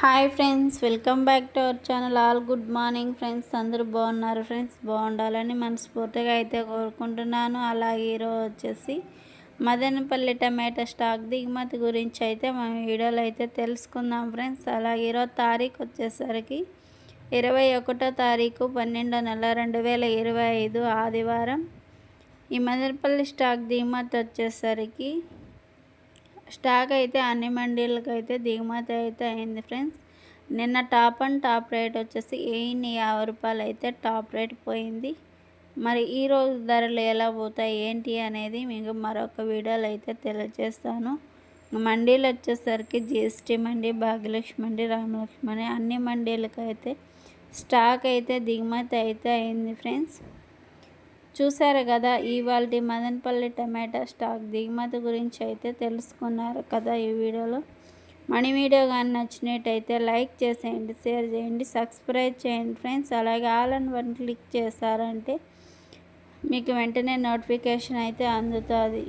Hi friends welcome back to our channel. All good morning friends అందరూ బాగున్నారు friends? బాగుండాలని మనస్ఫూర్తిగా అయితే కోరుకుంటున్నాను. అలాగే ఈరోజు వచ్చేసి మదనపల్లి టమాటా స్టాక్ దిగుమతి గురించి అయితే మనం వీడియోలో అయితే తెలుసుకుందాం ఫ్రెండ్స్. అలాగే ఈరోజు తారీఖు వచ్చేసరికి ఇరవై ఒకటో తారీఖు పన్నెండో నెల రెండు వేల ఇరవై ఐదు ఆదివారం. ఈ మదనపల్లి స్టాక్ దిగుమతి వచ్చేసరికి స్టాక్ అయితే అన్ని మండీలకు అయితే దిగుమతి అయితే అయింది ఫ్రెండ్స్. నిన్న టాప్ అండ్ టాప్ రేట్ వచ్చేసి ఎయిన్ని యాభై రూపాయలు అయితే టాప్ రేట్ పోయింది. మరి ఈరోజు ధరలు ఎలా పోతాయి ఏంటి అనేది మీకు మరొక వీడియోలో అయితే తెలియజేస్తాను. మండీలు వచ్చేసరికి జిఎస్టీ మండి భాగ్యలక్ష్మి మండి రామలక్ష్మి అన్ని మండీలకు అయితే స్టాక్ అయితే దిగుమతి అయితే అయింది ఫ్రెండ్స్. చూసారు కదా ఇవాళ మదనపల్లి టమాటా స్టాక్ దిగుమతి గురించి అయితే తెలుసుకున్నారు కదా ఈ వీడియోలో. మనీ వీడియో కానీ నచ్చినట్టయితే లైక్ చేసేయండి షేర్ చేయండి సబ్స్క్రైబ్ చేయండి ఫ్రెండ్స్. అలాగే ఆల్ అండ్ వన్ క్లిక్ చేశారంటే మీకు వెంటనే నోటిఫికేషన్ అయితే అందుతుంది.